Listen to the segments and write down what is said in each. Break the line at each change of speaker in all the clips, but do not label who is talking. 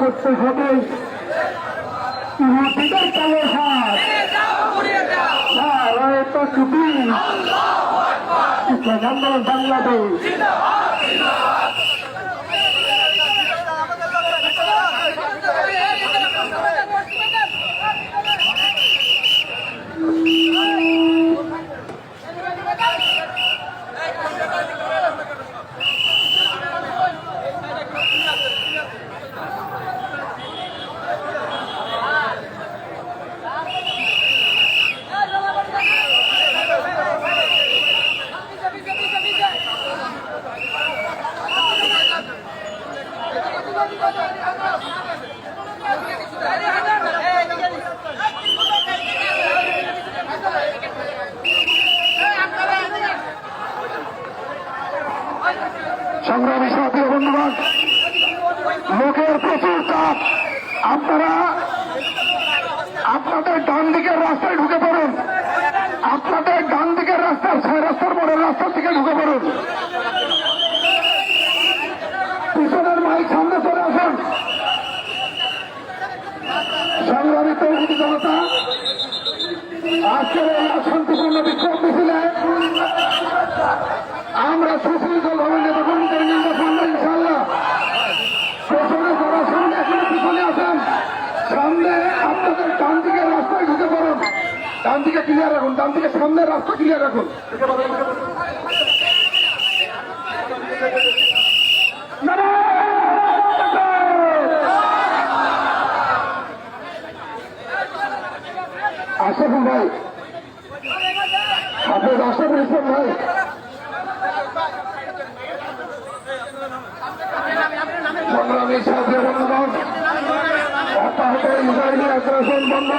করতে হবে ইহুদিদের কালো হাত তকবীর বাংলাদেশ লোকের প্রচুর চাপ। আপনারা আপনাদের ডান দিকের রাস্তায় ঢুকে পড়ুন। আপনাদের ডান দিকের রাস্তার ছয় রাস্তার পরের রাস্তার দিকে ঢুকে পড়ুন। পিছনের মাইক সামনে চলে আসুন। তৌহিদি জনতা, আজকের এই শান্তিপূর্ণ বিক্ষোভ মিছিলে আমরা সুশৃঙ্খলভাবে নেতাকর্মী করে নির্বাচন আমরা ইনশাল্লাহ পেছনে যারা সামনে এখনও পিছনে আছেন সামনে আপনাদের ডান দিকের রাস্তায় ঢুকে পড়ুন ডান দিকে ক্লিয়ার রাখুন, ডান দিকে সামনের রাস্তা ক্লিয়ার রাখুন। আশরাফুল ভাই হাফেজ আশরাফুল ইসলাম ভাই। সংগ্রামী সাথে বন্ধুগণ বন্ধ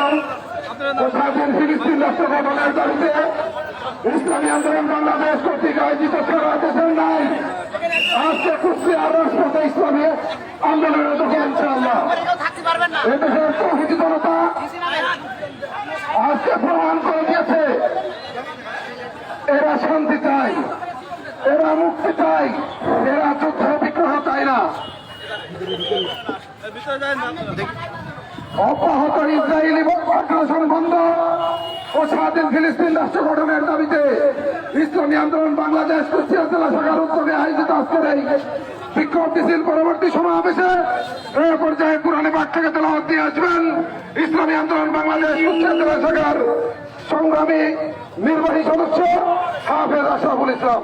স্বাধীন ফিলিস্তিন রাষ্ট্র গঠনের দাবিতে ইসলামী আন্দোলন বাংলাদেশ কর্তৃক আয়োজিত সারা দেশের নাই আজকে কুষ্টিয়ার রাষ্ট্রপতি ইসলামী আন্দোলনের দোকান
না
এদেশের তৌহিদি জনতা আজকে প্রমাণ করে দিয়েছে এরা শান্তি চায় এরা মুক্তি চায় এরা যুদ্ধ বিগ্রহ চায় না। অব্যাহত ইসরায়েলি আগ্রাসন বন্ধ ও স্বাধীন ফিলিস্তিন রাষ্ট্র গঠনের দাবিতে ইসলামী আন্দোলন বাংলাদেশ কুষ্টিয়া জেলা শাখার উদ্যোগে আয়োজিত আজকের এই বিক্ষোভ মিছিল পরবর্তী সমাবেশে এ পর্যায়ে পুরানি পাঠ থেকে তেলাওয়াত দিয়ে আসবেন ইসলামী আন্দোলন বাংলাদেশ কুষ্টিয়া জেলা শাখার সংগ্রামী নির্বাহী সদস্য হাফেজ আশরাফুল ইসলাম।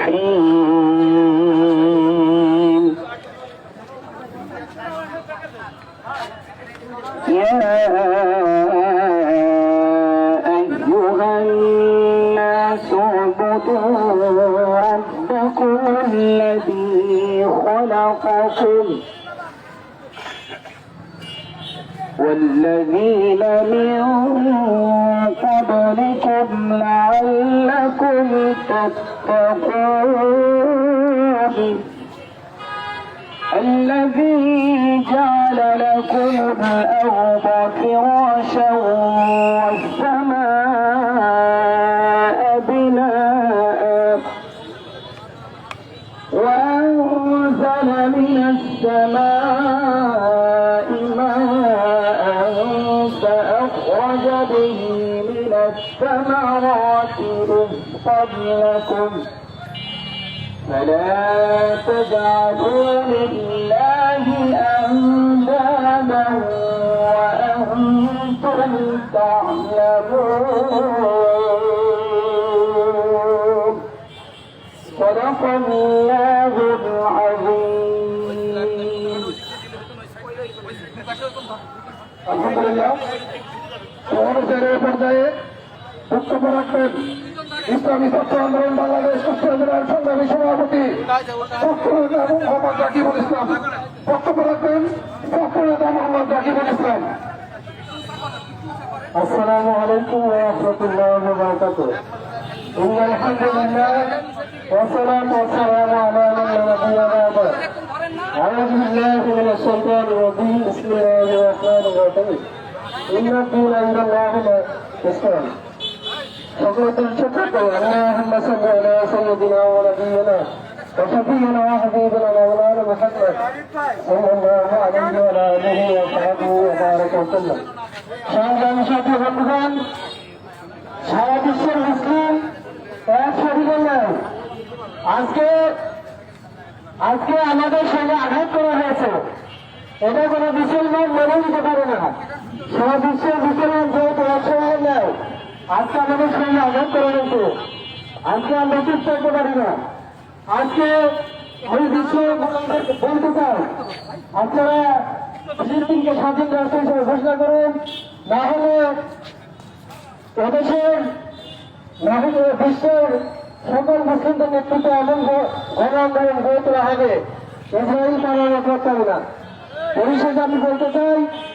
والذين من قبلكم لعلكم تتقون. الذي جعل لكم الأرض فراشا والسماء بناء. وأنزل من السماء من الثمرات رزقا لكم فلا تجعلوا لله أندادا وأنتم تعلمون
صدق الله العظيم
আলহামদুলিল্লাহ সমাবেশের এই পর্যায়ে বক্তব্য রাখবেন ইসলামী ছাত্র আন্দোলন বাংলাদেশ কুষ্টিয়া জেলার সংগ্রামী সভাপতি ফখরুল এবং মোহাম্মদ রাকিবুল ইসলাম বক্তব্য রাখবেন ফখরুল নেতা মোহাম্মদ রাকিবুল ইসলাম
السلام عليكم ورحمة الله وبركاته إن الحمد لله والصلاة والسلام على من لا نبي بعده أعوذ بالله من الشيطان الرجيم بسم الله الرحمن الرحيم إن الدين عند الله الإسلام فقلت الشكر اللهم صل على سيدنا ونبينا وشفينا وحبيبنا مولانا محمد صلى الله عليه وعلى آله وصحبه وبارك وسلم সংগ্রামী সাথী বন্ধুগণ সারা বিশ্বের মুসলিম এক শরীরে নাই আজকে আজকে আমাদের সঙ্গে আঘাত করা হয়েছে এটা কোনো মুসলমান মেনে নিতে পারে না সারা বিশ্বের মুসলমান যেহেতু এক সঙ্গে নেয় আজকে আমাদের সঙ্গে আঘাত করা হয়েছে আজকে আমরা চুপ থাকতে পারি না। আজকে আমি বিশ্ব বলতে চাই, আপনারা ফিলিস্তিনকে স্বাধীন রাষ্ট্র হিসেবে ঘোষণা করুন। না হলে এদেশের, না হলে বিশ্বের সকল মুসলিমদের নেতৃত্বে এমন গণ আন্দোলন গড়ে তোলা হবে। ইসরায়েল তারা করতে হবে না। পরিশেষে আমি বলতে চাই